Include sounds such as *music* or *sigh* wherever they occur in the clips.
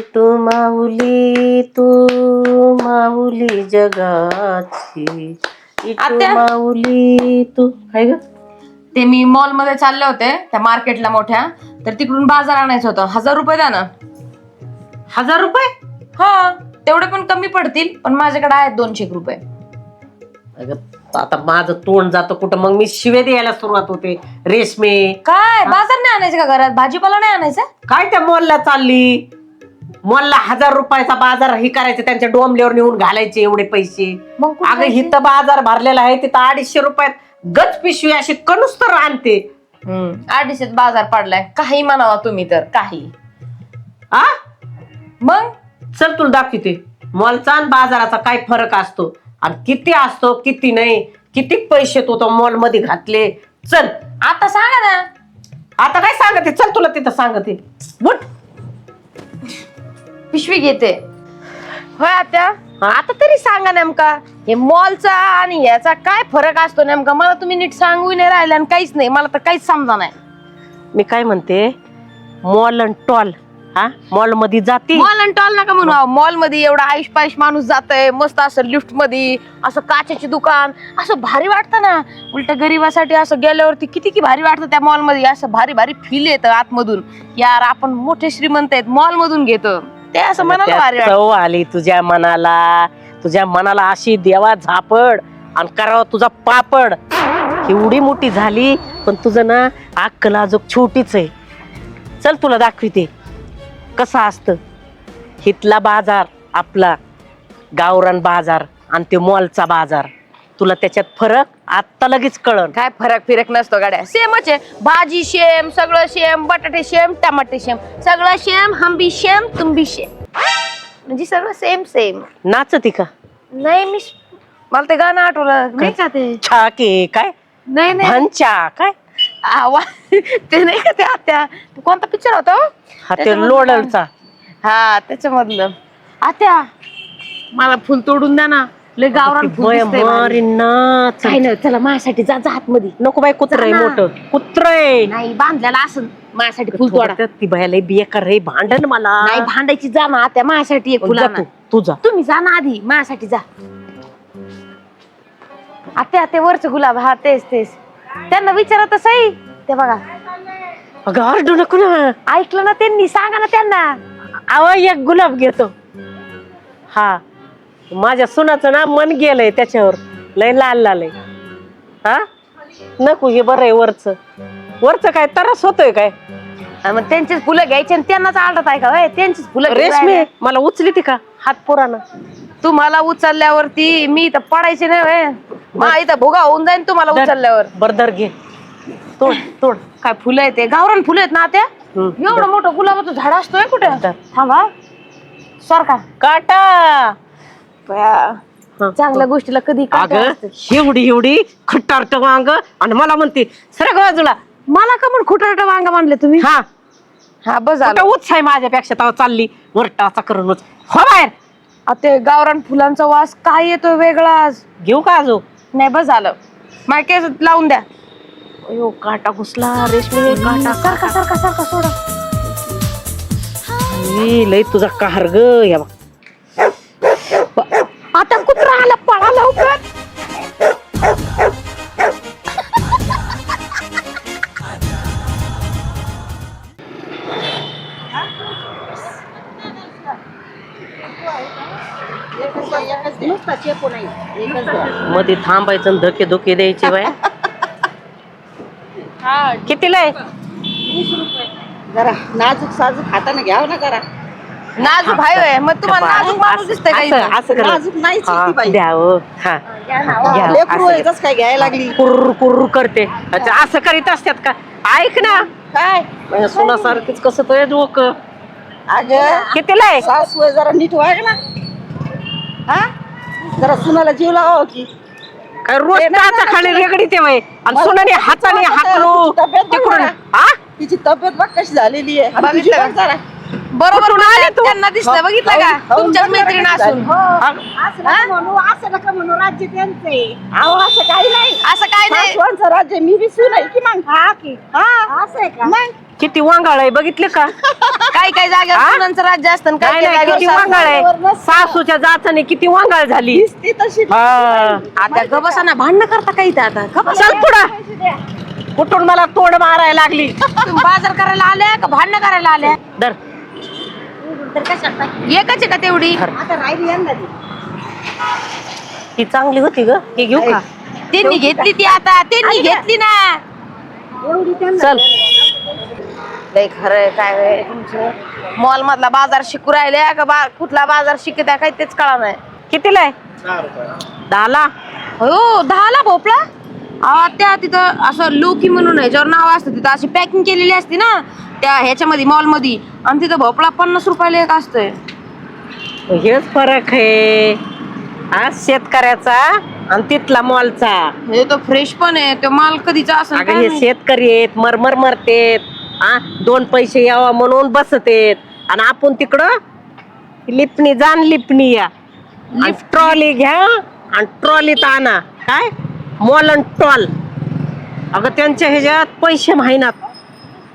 तू माऊली तू माऊली जगाची. तू आत्या? माऊली तू. काय ग. ते मी मॉलमध्ये चालले होते त्या मार्केटला मोठ्या. तर तिकडून बाजार आणायचं होतं. हजार रुपये द्या ना. हजार रुपये? हा. तेवढे पण कमी पडतील पण माझ्याकडे आहेत दोनशे रुपये. अगं, आता माझं तोंड जातं कुठं? मग मी शिवे द्यायला सुरुवात होते. रेशमे. काय? बाजार नाही आणायचं का घरात? भाजीपाला नाही आणायचा? काय त्या मॉलला चालली? मॉलला हजार रुपयाचा बाजार हे करायचं त्यांच्या डोंबल्यावर नेऊन घालायचे एवढे पैसे. मग कुठं अगं जायचं? हिथं बाजार भरलेला आहे तिथं अडीचशे रुपयात गच पिशवी अशी कणूस तर आणते. हम्म, अडीचशेच बाजार पडलाय. काही म्हणावा तुम्ही तर काही. आ? मग? चल तुला दाखवते. मॉलचा आणि बाजाराचा काय फरक असतो? आणि किती असतो किती नाही? किती पैसे तो तो मॉलमध्ये घातले? चल. आता सांगा ना. आता काय सांगते? चल तुला तिथं सांगते. उठ. पिशवी घेते. होय आत्या? हा? आता तरी सांगा नेमका हे मॉलचा आणि याचा काय फरक असतो नेमका? मला तुम्ही नीट सांगू नाही राहिला आणि काहीच नाही. मला तर काहीच समजा नाही. मी काय म्हणते? मॉल आणि टॉल हा? मॉलमध्ये जाती. मॉल आणि टॉल नका म्हणू. मॉलमध्ये एवढा आयुष पायुष माणूस जातय मस्त असं लिफ्टमध्ये असं काचेची दुकान असं भारी वाटतं ना. उलट गरीबासाठी असं गेल्यावरती किती की भारी वाटतं त्या मॉलमध्ये असं भारी भारी फील येतं आतमधून. यार आपण मोठे श्रीमंत आहेत मॉल मधून घेतो. ते असं मनाला भारी त्यात वाटतं. चव आली तुझ्या मनाला. तुझ्या मनाला अशी देवा झापड आणि करावा तुझा पापड. एवढी मोठी झाली पण तुझं ना अक्कल अजून छोटीच आहे. चल तुला दाखविते. कसं असतं? हितला बाजार आपला गावरान बाजार आणि ते मॉलचा बाजार. तुला त्याच्यात फरक आत्ता लगेच कळण काय फरक फिरक नसतो गाड्या. सेमच आहे. भाजी शेम सगळं शेम बटाटे शेम टमाटे शेम सगळं शेम भी शेम भी शेम म्हणजे सगळं सेम सेम. नाचती का? नाही मी मला ते गाणं आठवलं. नाही का ते? छाके काय? नाही नाही. भंचा काय? आवाज *laughs* ते नाही का ते आत्या तो कोणता पिक्चर होता हो? हा ते त्याच्यामधलं लोडलचा. हा त्याच्यामधलं. आत्या मला फुल तोडून द्या ना. लय गावरान फुल दिसतंय काही नाही चला माझ्यासाठी जा जा आतमध्ये. नको बाई कुत्र आहे जा ना. मोठं. कुत्र आहे. नाही बांधलेला असं माझ्यासाठी फुल तोडा. ती बाया लय बेकार रे भांडण मला. नाही भांडायची जा ना आत्या माझ्यासाठी एक जा फुला तू तू जा. तुम्ही जा ना आधी माझ्यासाठी जा. आत्या ते वरच गुलाब हा तेच तेच. त्यांना विचारत सही. ते बघा. अगं आरडू नको ना. ऐकलं ना त्यांनी सांगा ना त्यांना. आवा एक गुलाब घेतो. हा. माझ्या सुनाचं ना मन गेलंय त्याच्यावर. लय लाल लाल आहे. हा? नको हे बरं आहे वरच. वरच काय तरस होतोय काय? आणि मग त्यांचीच फुलं घ्यायची आणि त्यांनाच आडत आहे का? होय? त्यांचीच फुलं घेऊन रेशमी राहिल्या. मला उचली ती का? हात पुराणा तुम्हाला उचलल्यावरती मी इथं पडायचे नाही होय. मा इथं भोगा होऊन जाईन तुम्हाला उचलल्यावर. बरदर घे. तोड तोड. काय फुलं आहेत ते? गावरान फुलं आहेत ना त्या? हम्म. एवढं मोठं गुलाबाचं झाड असतोय कुठे? दर. थांबा. सारखा काटा! चांगल्या गोष्टीला कधी काटा अगं असते. एवढी एवढी खट्टारट वांग. आणि मला म्हणते सर बाजूला मला का म्हणून खुटाटा वांगा मानले तुम्ही? हा. हा बस कुठं झालं. आहे माझ्यापेक्षा तेव्हा चालली वरटाचा करूनच. हो बाहेर. आ, ते गावरान फुलांचा वास काय येतो वेगळाच घेऊ का अजून? नाही बस झालं. माझ्या केस लावून द्या. अयो काटा घुसला रेशमी काटा. सारखा सारखा सारखा सोडा. ई, लय तुझा कार ग या बघ. आता कुत्रा आला पळा लवकर. मध्ये थांबायचं आणि धके धोके द्यायचे बाय कितीला आहे? जरा नाजूक साजूक हाताने घ्यावं ना जरा. नाजूक भाई होय. मग तुम्हाला नाजूक माणूस दिसतंय का असं इथं? असं करा. नाजूक नाहीच हा, ती बाई. द्यावं हा. घ्या, लेकरू असं आहे, तसं काय घ्यायला लागली? कुर्र कुर्र करते. अच्छा, असं करीत असतात का? ऐक ना. काय? माझ्या सुनासारखीच कसं तो डोक. अगं कितीला आहे? सासू आहे, जरा नीट वाग ना. हा? जरा सुनाला जीव लावा की. काय रोज ते नाही ना, तुला- रेगडी ते वय आणि मला सोनाने हाताने तब्येत हाकलो बघ तिकडून. ना. हा? तिची तब्येत बघ कशी झालेली आहे. आणि तुझी बघितलं बघ जरा? बरोबर? त्यांना दिसलं बघितलं का? खाऊन- तुमच्याच खाऊन मैत्रीण असून. हो. असं नका म्हणू असं नका म्हणू राज्य त्यांचे अहो असं काही नाही. असं काय नाही. सासवांचं राज्य मी विसरू नाही की मग? हा की. हा? असं आहे का? मग? किती वांगाळ आहे बघितले का? काही काही जागेवर हा? सुनांचं राज्य असतं आणि काही नाही काही किती जागेवर वांगाळ आहे. सासूच्या जाचाने किती वांगाळ झाली. ती तशी हा. आता गबसा ना भांडण करता काही इथं आता? गबसा चल पुढं. कुठून मला तोड मारायला लागली? तुम्ही बाजार करायला आल्या का? भांडण करायला आल्या? दर तर कशात एकच आहे का तेवढी? आता राहिली यांना ती. ही चांगली होती ग. हे घेऊ का? त्यांनी घेतली ती आता. त्यांनी घेतली ना. एवढी त्यांना चल. लय खरंय काय आहे? तुमचं मॉल मधला बाजार शिकू राहिले का बा कुठला बाजार शिकत आहे काही तेच कळा नाही. कितीला आहे? दहाला? हो दहाला भोपळा? अहो, त्या तिथं असं लोकी म्हणून आहे. ज्यावर नाव असतं तिथं अशी पॅकिंग केलेली असते ना त्या ह्याच्यामध्ये मॉलमध्ये. आणि तिथं भोपळा पन्नास रुपयाला एक असतोय. हेच फरक आहे. हा शेतकऱ्याचा आणि तिथला मॉलचा हे तो फ्रेश पण आहे. तो माल कधीचा असं अगं हे शेतकरी आहेत मरमर मरतेत. हा दोन पैसे यावा म्हणून बसतेत. आणि आपण तिकडं लिपणी जाण लिपणी या. ट्रॉली घ्या आणि ट्रॉलीत आणा. काय? मॉलन टॉल. अगं त्यांच्या ह्याच्यात पैसे माहिनात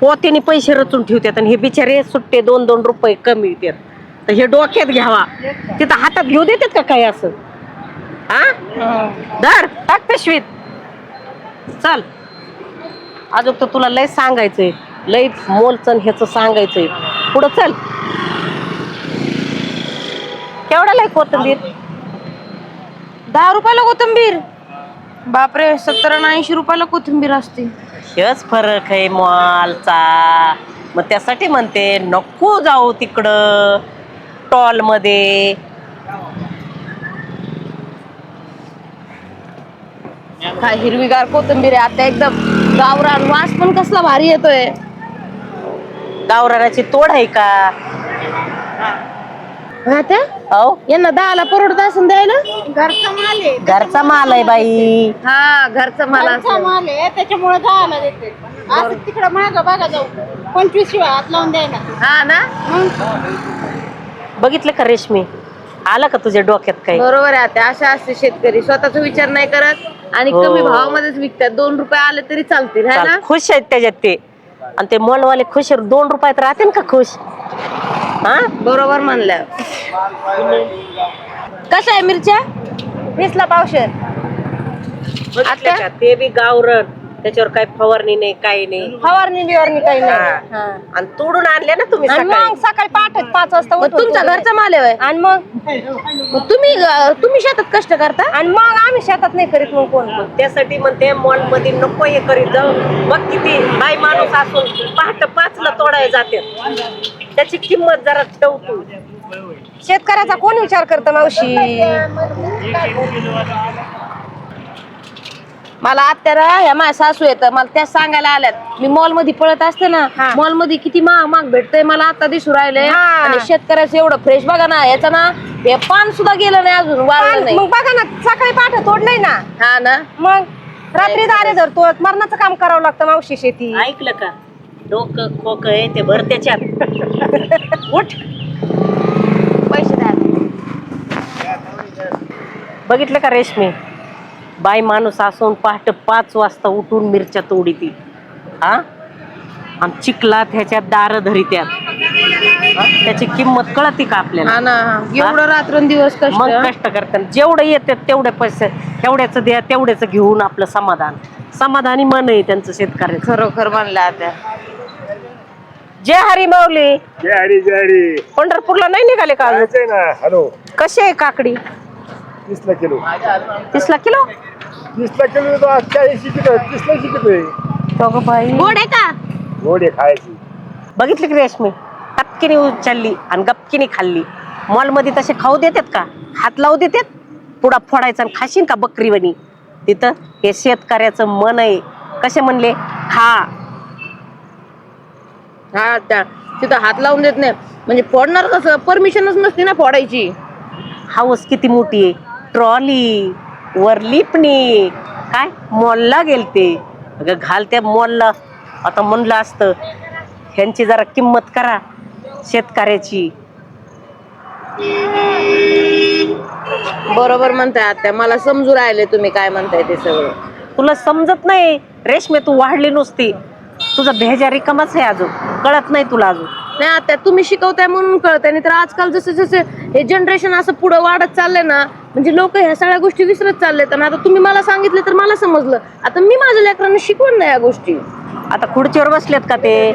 पोत्याने पैसे रचून ठेवतात आणि हे बिचारे सुट्टे दोन दोन रुपये कमी देतात. तर हे डोक्यात घ्यावा. तिथं हातात घेऊ देतात का काय असं? हा धर टाक पिशवीत. चल. अजून तर तुला लय सांगायचंय. लय मोलचन ह्याच सांगायचंय. पुढं चल. केवढा लय कोथंबीर? दहा रुपयाला कोथंबीर. बापरे सत्तर आणि ऐंशी रुपयाला कोथिंबीर असते. हेच फरक आहे मॉलचा. मग त्यासाठी म्हणते नको जाऊ तिकडं टॉलमध्ये काय हिरवीगार कोथिंबीर आहे आता एकदम. गावरान वास पण कसला भारी येतोय. गावरानाची तोड आहे का? आता हो यांना दहाला परवडत असून द्यायला? घरचा माल आहे घरचा माल आहे बाई. हा घरचं मला घरचा माल आहे त्याच्यामुळे दहाला देते. असं तिकडं माग बघा जाऊ. पंचवीस शिवाय हात लावून द्यायला हा ना? बघितलं का रेशमी? आलं का तुझ्या डोक्यात काही? बरोबर आहे आता. अशा असते शेतकरी स्वतःचा विचार नाही करत आणि हो. कमी भावामध्येच विकतात. दोन रुपये आले तरी चालतील है ना? चाल, खुश आहेत त्याच्यात ते. आणि ते मॉलवाले खुश आहेत. दोन रुपयात राहते का खुश? हा? बरोबर म्हणलं. कसं आहे मिरच्या? वीसला पावशेर. बघितलं? का? ते बी गावरण त्याच्यावर काही फवारणी नाही काही नाही. फवारणी बिवारणी काही. नाही. हा. आणि तोडून आणले ना तुम्ही आणि सकाळी? मग सकाळी पहाटे पाच वाजता मग तुमचा घरचा माल आहे? आणि मग? मग तुम्ही अं, तुम्ही शेतात कष्ट करता? आणि मग आम्ही शेतात नाही करीत मग कोण? मग त्यासाठी म्हणते मॉलमध्ये नको हे करीत जाऊ. बघ किती बाई माणूस असून पहाट पाचला तोडाय जाते. त्याची किंमत जरा तू शेतकऱ्याचा कोण विचार करत मावशी? मला आत्याला ह्या माझ्या सासू येत मला त्या सांगायला आल्यात. मी मॉलमध्ये पळत असते ना मॉलमध्ये किती महाग महाग भेटतंय मला आता दिसू राहिले. आणि शेतकऱ्याचं एवढं फ्रेश बघा ना याचा ना हे पान सुद्धा गेलं नाही अजून वाळलं नाही. मग बघा ना सकाळी पाठ तोडलंय ना. हा ना. मग रात्री दारे धरतो मरणाचं काम करावं लागतं मावशी शेती. ऐकलं का? डोकं खोक आहे ते भर त्याच्यात. उठ. पैसे द्या. बघितलं का रेशमी? बाई माणूस असून पहाटे पाच वाजता उठून मिरच्या तोडी ती हा? आणि चिखलात ह्याच्यात दार धरित्यात. हा? त्याची किंमत कळती का आपल्याला? हा ना. एवढं रात्रंदिवस कष्ट? मग कष्ट करतात. जेवढं येतात तेवढे पैसे तेवढ्याच द्या तेवढ्याच घेऊन आपलं समाधान. समाधानी मन आहे त्यांचं शेतकऱ्याचं. खरोखर म्हणलं आता. जय हरी माऊली. जय हरी जय हरी. पंढरपूरला नाही निघाले का अजून? जायचंय ना. हॅलो. कशी आहे काकडी? तीसला किलो. तीसला किलो? तीसला किलो तो तीसला शिकतोय गोड आहे का? गोडे खायची. बघितली की रेशमी? टपकिनी उचलली आणि गपकिनी खाल्ली. मॉलमध्ये तसे खाऊ देतात का? हात लावू देतात? पुडा फोडायचा आणि खाशीन का बकरीवणी? तिथं हे शेतकऱ्याचं मन आहे. कसे म्हणले? खा. हा त्या तिथं हात लावून देत नाही. म्हणजे फोडणार कसं? परमिशनच नसते ना फोडायची. हाऊस किती मोठी आहे? ट्रॉली वर लिपणी काय? मॉलला गेलते. अगं घालत्या मॉलला. आता म्हणलं असतं ह्यांची जरा किंमत करा शेतकऱ्याची. बरोबर म्हणताय आता मला समजू राहिले तुम्ही काय म्हणताय ते सगळं. तुला समजत नाही. रेशमे तू वाढली नुसती. तुझा भेजा रिकामाच आहे अजून. कळत नाही तुला अजून. नाही आता तुम्ही शिकवताय म्हणून कळतंय. नाही तर आजकाल जसं जसं हे जनरेशन असं पुढं वाढत चाललंय ना म्हणजे लोक ह्या सगळ्या गोष्टी विसरत चाललेत. आणि आता तुम्ही मला सांगितलं तर मला समजलं. आता मी माझ्या लेकरांना शिकवण नाही या गोष्टी. आता खुर्चीवर बसलेत का ते?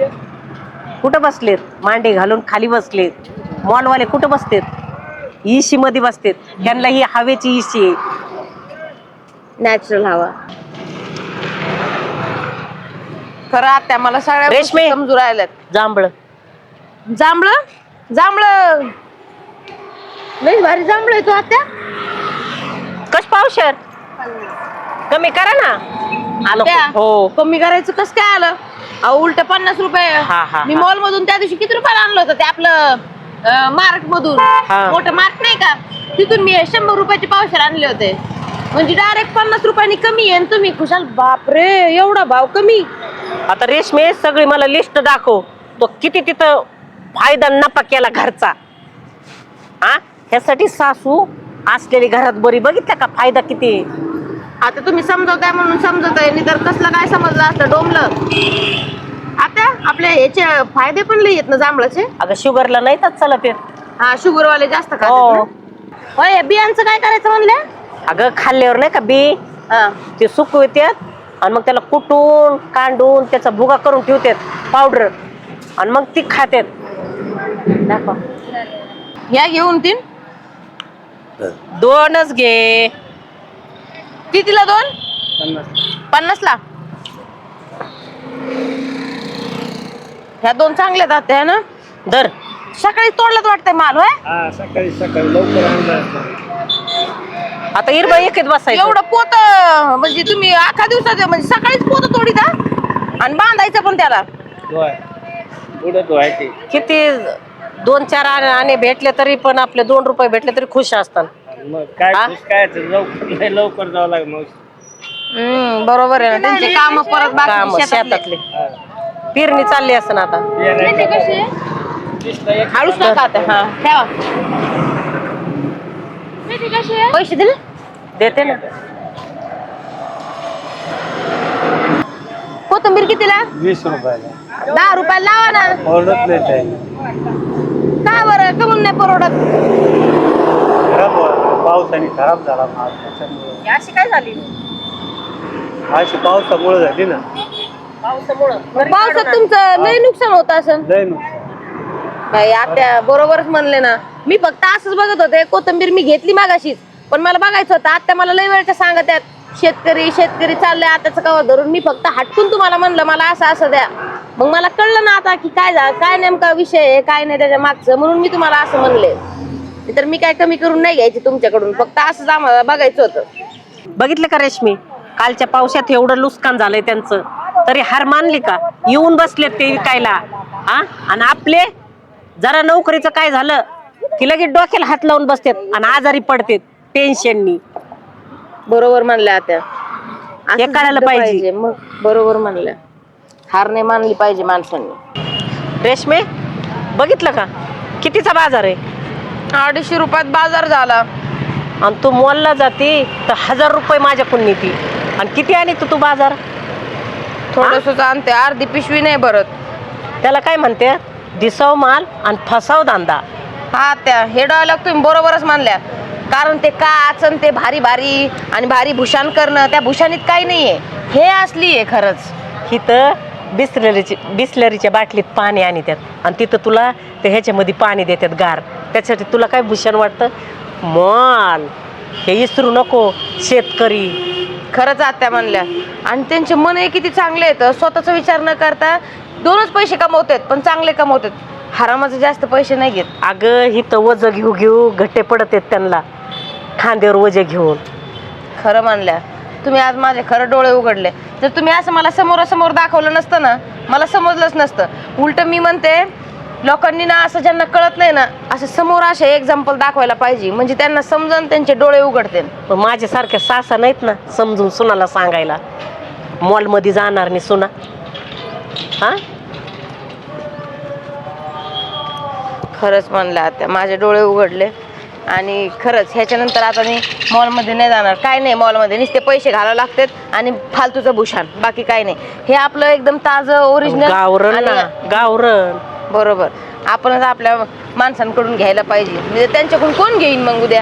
कुठं बसलेत? मांडे घालून खाली बसलेत. मॉलवाले कुठं बसतेत? इशी मध्ये बसतेत. त्यांना ही हवेची इशी आहे. नॅचरल हवा. खरं आता मला सगळ्या रेशमे. गोष्टी समजून राहिल्यात. जांभळ. जांभळ? जांभळ. लई भारी जांभळ आहे तू आत्या. कश पावशर? कमी करा ना. आलो. त्या? हो. कमी करायचं कसं काय आलं? अहो उलट पन्नास रुपये. हा, मी हा. मॉल मधून त्या दिवशी किती रुपयाला आणलं होतं? ते आपलं मार्क मधून हा. मोठं मार्क नाही का? तिथून मी शंभर रुपयाचे पावशेर आणले होते. म्हणजे डायरेक्ट पन्नास रुपयांनी कमी आहे आणि तुम्ही खुशाल. बापरे एवढा भाव कमी. आता रेशमे सगळी मला लिस्ट दाखव. तो किती तिथं फायदा नफा केला घरचा. हा? ह्यासाठी सासू असलेली घरात बरी बघितलं का? फायदा किती? आता तुम्ही समजवताय म्हणून समजवताय. नाही तर कसलं काय समजलं असतं? डोमलं आता आपल्या याचे फायदे पण लई आहेत ना जांभळाचे. अगं शुगरला नाही तर चलत येत हा शुगर वाले जास्त हो. होय या बियांचं काय करायचं म्हणल्या अगं खाल्ल्यावर नाही का बी? हा. ते सुकवतात आणि मग त्याला कुटून कांडून त्याचा भुगा करून ठेवतात पावडर. आणि मग ती खातात. दाखव. या घेऊन तीन. दोनच घे. कितीला दोन? पन्नास. ला ह्या दोन चांगल्या आहेत ह्या ना? दर सकाळी तोडलं वाटतंय माल होय? हा सकाळी सकाळी. लवकर आणलं आता इरबा एकच बसायचं. एवढं पोत म्हणजे तुम्ही अख्खा दिवसाचं म्हणजे सकाळीच पोत तोडीता आणि बांधायचं पण त्याला. किती दोन चार आणे भेटले तरी पण आपले दोन रुपये भेटले तरी खुश असतात. मग काय हा? खुश काय? ते लवकर लय लवकर जावं लागेल मग. हम्म बरोबर आहे ना. त्यांचे काम परत काम बाकी शेतातले. शेतातले पेरणी चालली असं आता. हळूच नका आता. हा ठेवा. पैसे दिले? देते ना. कोथंबीर कितीला? वीस रुपयाला. दहा रुपयाला लावा ना. परवडत नाही ताई का बरं? कमून नाही परवडत? खराब. पावसाने खराब झाला माल त्याच्यामुळे अशी काय झाली? अशी पावसामुळे झाली ना. पावसामुळं? पावसात तुमचं लय नुकसान होत असं? लय नुकसान. बाई आत्या बरोबरच म्हणले ना. मी फक्त असंच बघत होते कोथंबीर मी घेतली मागाशीच. पण मला बघायचं होतं आत्या मला लय वेळच्या सांगत आहेत शेतकरी शेतकरी चाललंय आताचं कवा धरून मी फक्त हटकून तुम्हाला म्हणलं मला असं असं द्या. मग मला कळलं ना आता की काय काय नेमका विषय आहे काय नाही त्याच्या मागचं म्हणून मी तुम्हाला असं म्हणले. तर मी काय कमी करून नाही घ्यायची तुमच्याकडून फक्त असंच आम्हाला बघायचं होतं. बघितलं का रेशमी? कालच्या पावसात एवढं नुकसान झालंय त्यांचं. तरी हार मानली का? येऊन बसलेत ते विकायला. हा आणि आपले जरा नोकरीचं काय झालं की लगेच डोक्याला हात लावून बसतात आणि आजारी पडतात टेन्शननी बरोबर म्हणल्या हे झालं पाहिजे. मग बरोबर म्हणल्या. हार नाही मानली पाहिजे माणसांनी. रेशमे बघितलं का? कितीचा बाजार आहे? अडीचशे रुपयात बाजार झाला. आणि तू मॉलला जाते तर हजार रुपये माझ्याकडून नेती. आणि किती आणि तू तू बाजार? थोडस आणते अर्धी पिशवी नाही भरत. त्याला काय म्हणते? दिसाव माल आणि फसाव धंदा. हा त्या हे डायलॉग तुम्ही बरोबरच मानल्या. कारण ते काच आणि ते भारी भारी आणि भारी भूषण करणं त्या भूषणीत काही नाहीये. हे असली आहे खरंच इथं बिस्लरीची बिस्लरीच्या बाटलीत पाणी आणतात आणि तिथं तुला ते ह्याच्यामध्ये पाणी देतात गार. त्याच्यासाठी तुला काय भूषण वाटतं? मॉल हे विसरू नको शेतकरी. खरंच आत्या म्हणल्या. आणि त्यांचे मन हे किती चांगले आहेत. स्वतःचा विचार न करता दोनच पैसे कमवतात पण चांगले कमवतात हरामाचे जास्त पैसे नाही घेत. अगं हिथं वज घेऊ घेऊ घट्टे पडत आहेत त्यांना. खांद्यावर वजे घेऊन. खरं मानल्या तुम्ही आज माझे खरं डोळे उघडले. जर तुम्ही असं मला समोरासमोर दाखवलं नसतं ना मला समजलंच नसतं. उलट मी म्हणते लोकांनी ना असं ज्यांना कळत नाही ना असं समोर असे एक्झाम्पल दाखवायला पाहिजे. म्हणजे त्यांना समजून त्यांचे डोळे उघडते. पण माझ्यासारख्या सासा नाहीत ना समजून सुनाला सांगायला. मॉलमध्ये जाणार नाही सुना. हा? खरंच म्हणलं आता माझे डोळे उघडले. आणि खरंच ह्याच्यानंतर आता मी मॉलमध्ये नाही जाणार. काय नाही मॉलमध्ये नुसते पैसे घालावे लागतात आणि फालतूचं भूषण. बाकी काय नाही. हे आपलं एकदम ताजं ओरिजिनल गावरण गावरण बरोबर. आपणच आपल्या माणसांकडून घ्यायला पाहिजे. म्हणजे त्यांच्याकडून कोण घेईन मग उद्या?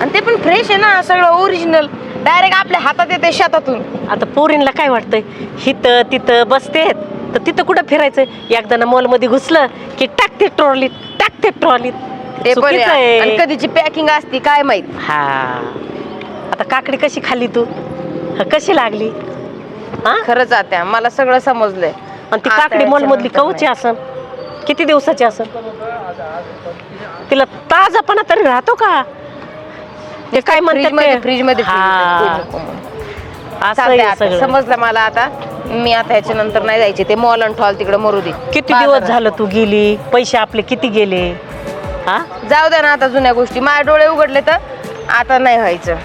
आणि ते पण फ्रेश आहे ना सगळं ओरिजिनल डायरेक्ट आपल्या हातात येते शेतातून. आता पोरींला काय वाटतंय? हिथं तिथं बसतेत. तर तिथं कुठं फिरायचं? एकदा ना मॉलमध्ये घुसलं की टाकते ट्रॉलीत टाकते ट्रॉलीत ते पण चुकीचं आहे. आणि कधीची पॅकिंग असती काय माहीत? हा. आता काकडी कशी खाल्ली तू? ह, कशी लागली? हा? खरंच आता मला सगळं समजलंय. आणि ती काकडी मॉल मधली याच्यानंतर कवची असन? किती दिवसाची असन? तिला ताजापणा तरी राहतो का? ते काय फ्रीज म्हणतात मध्ये ते? फ्रीजमध्ये हा. असं चालतंय आहे आता, सगळं. समजलं मला आता. मी आता ह्याच्यानंतर नाही जायचे. ते मॉल आणि ठॉल तिकडे मरू दे. किती. दिवस झालं तू गेली? पैसे आपले किती गेले? हा? जाऊ द्या ना आता जुन्या गोष्टी. माझ्या डोळे उघडले तर आता नाही व्हायचं.